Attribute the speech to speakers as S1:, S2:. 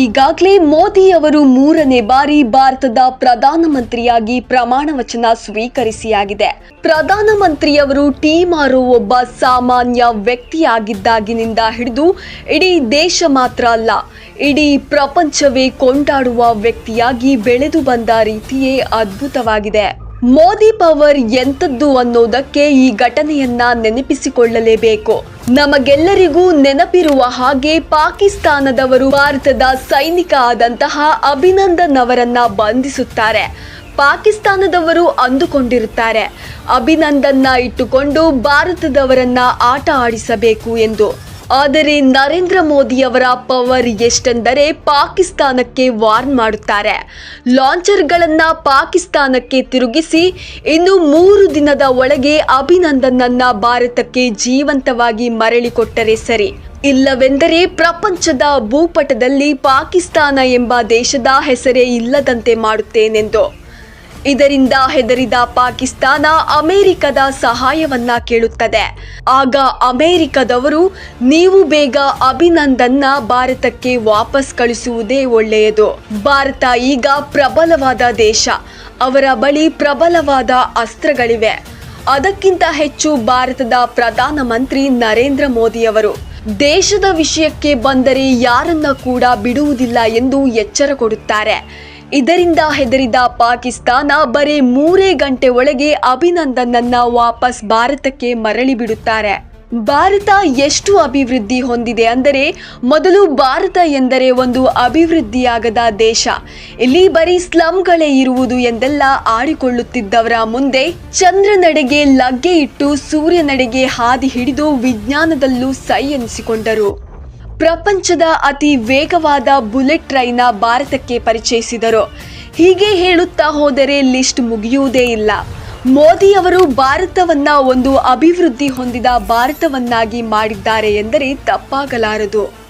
S1: ಈಗಾಗಲೇ ಮೋದಿ ಅವರು ಮೂರನೇ ಬಾರಿ ಭಾರತದ ಪ್ರಧಾನಮಂತ್ರಿಯಾಗಿ ಪ್ರಮಾಣ ವಚನ ಸ್ವೀಕರಿಸಿಯಾಗಿದೆ. ಪ್ರಧಾನಮಂತ್ರಿಯವರು ಟೀಮ್ ಮಾರೋ ಒಬ್ಬ ಸಾಮಾನ್ಯ ವ್ಯಕ್ತಿಯಾಗಿದ್ದಾಗಿನಿಂದ ಹಿಡಿದು ಇಡೀ ದೇಶ ಮಾತ್ರ ಅಲ್ಲ, ಇಡೀ ಪ್ರಪಂಚವೇ ಕೊಂಡಾಡುವ ವ್ಯಕ್ತಿಯಾಗಿ ಬೆಳೆದು ಬಂದ ರೀತಿಯೇ ಅದ್ಭುತವಾಗಿದೆ. ಮೋದಿ ಪವರ್ ಎಂಥದ್ದು ಅನ್ನೋದಕ್ಕೆ ಈ ಘಟನೆಯನ್ನ ನೆನಪಿಸಿಕೊಳ್ಳಲೇಬೇಕು. ನಮಗೆಲ್ಲರಿಗೂ ನೆನಪಿರುವ ಹಾಗೆ ಪಾಕಿಸ್ತಾನದವರು ಭಾರತದ ಸೈನಿಕ ಆದಂತಹ ಅಭಿನಂದನ್ ಅವರನ್ನ ಬಂಧಿಸುತ್ತಾರೆ. ಪಾಕಿಸ್ತಾನದವರು ಅಂದುಕೊಂಡಿರುತ್ತಾರೆ. ಅಭಿನಂದನ್ನ ಇಟ್ಟುಕೊಂಡು ಭಾರತದವರನ್ನ ಆಟ ಆಡಿಸಬೇಕು ಎಂದು. ಆದರೆ ನರೇಂದ್ರ ಮೋದಿ ಅವರ ಪವರ್ ಎಷ್ಟೆಂದರೆ ಪಾಕಿಸ್ತಾನಕ್ಕೆ ವಾರ್ನ್ ಮಾಡುತ್ತಾರೆ. ಲಾಂಚರ್ಗಳನ್ನ ಪಾಕಿಸ್ತಾನಕ್ಕೆ ತಿರುಗಿಸಿ ಇನ್ನು ಮೂರು ದಿನದ ಒಳಗೆ ಅಭಿನಂದನನ್ನ ಭಾರತಕ್ಕೆ ಜೀವಂತವಾಗಿ ಮರಳಿಕೊಟ್ಟರೆ ಸರಿ. ಇಲ್ಲವೆಂದರೆ ಪ್ರಪಂಚದ ಭೂಪಟದಲ್ಲಿ ಪಾಕಿಸ್ತಾನ ಎಂಬ ದೇಶದ ಹೆಸರೇ ಇಲ್ಲದಂತೆ ಮಾಡುತ್ತೇನೆಂದು. ಇದರಿಂದ ಹೆದರಿದ ಪಾಕಿಸ್ತಾನ ಅಮೆರಿಕದ ಸಹಾಯವನ್ನ ಕೇಳುತ್ತದೆ. ಆಗ ಅಮೆರಿಕದವರು, ನೀವು ಬೇಗ ಅಭಿನಂದನ್ನ ಭಾರತಕ್ಕೆ ವಾಪಸ್ ಕಳಿಸುವುದೇ ಒಳ್ಳೆಯದು. ಭಾರತ ಈಗ ಪ್ರಬಲವಾದ ದೇಶ. ಅವರ ಬಳಿ ಪ್ರಬಲವಾದ ಅಸ್ತ್ರಗಳಿವೆ. ಅದಕ್ಕಿಂತ ಹೆಚ್ಚು ಭಾರತದ ಪ್ರಧಾನಮಂತ್ರಿ ನರೇಂದ್ರ ಮೋದಿಯವರು. ದೇಶದ ವಿಷಯಕ್ಕೆ ಬಂದರೆ ಯಾರನ್ನ ಕೂಡ ಬಿಡುವುದಿಲ್ಲ ಎಂದು ಎಚ್ಚರ ಕೊಡುತ್ತಾರೆ. ಇದರಿಂದ ಹೆದರಿದ ಪಾಕಿಸ್ತಾನ ಬರೀ ಮೂರೇ ಗಂಟೆ ಒಳಗೆ ಅಭಿನಂದನನ್ನ ವಾಪಸ್ ಭಾರತಕ್ಕೆ ಮರಳಿ ಬಿಡುತ್ತಾರೆ. ಭಾರತ ಎಷ್ಟು ಅಭಿವೃದ್ಧಿ ಹೊಂದಿದೆ ಅಂದರೆ ಮೊದಲು ಭಾರತ ಎಂದರೆ ಒಂದು ಅಭಿವೃದ್ಧಿಯಾಗದ ದೇಶ. ಇಲ್ಲಿ ಬರೀ ಸ್ಲಂಗಳೇ ಇರುವುದು ಎಂದೆಲ್ಲ ಆಡಿಕೊಳ್ಳುತ್ತಿದ್ದವರ ಮುಂದೆ ಚಂದ್ರನಡೆಗೆ ಲಗ್ಗೆ ಇಟ್ಟು ಸೂರ್ಯನಡೆಗೆ ಹಾದಿ ಹಿಡಿದು ವಿಜ್ಞಾನದಲ್ಲೂ ಸೈ ಎನಿಸಿಕೊಂಡರು. ಪ್ರಪಂಚದ ಅತಿ ವೇಗವಾದ ಬುಲೆಟ್ ಟ್ರೈನ ಭಾರತಕ್ಕೆ ಪರಿಚಯಿಸಿದರು. ಹೀಗೆ ಹೇಳುತ್ತಾ ಹೋದರೆ ಲಿಸ್ಟ್ ಮುಗಿಯುವುದೇ ಇಲ್ಲ. ಮೋದಿ ಅವರು ಭಾರತವನ್ನ ಒಂದು ಅಭಿವೃದ್ಧಿ ಹೊಂದಿದ ಭಾರತವನ್ನಾಗಿ ಮಾಡಿದ್ದಾರೆ ಎಂದರೆ ತಪ್ಪಾಗಲಾರದು.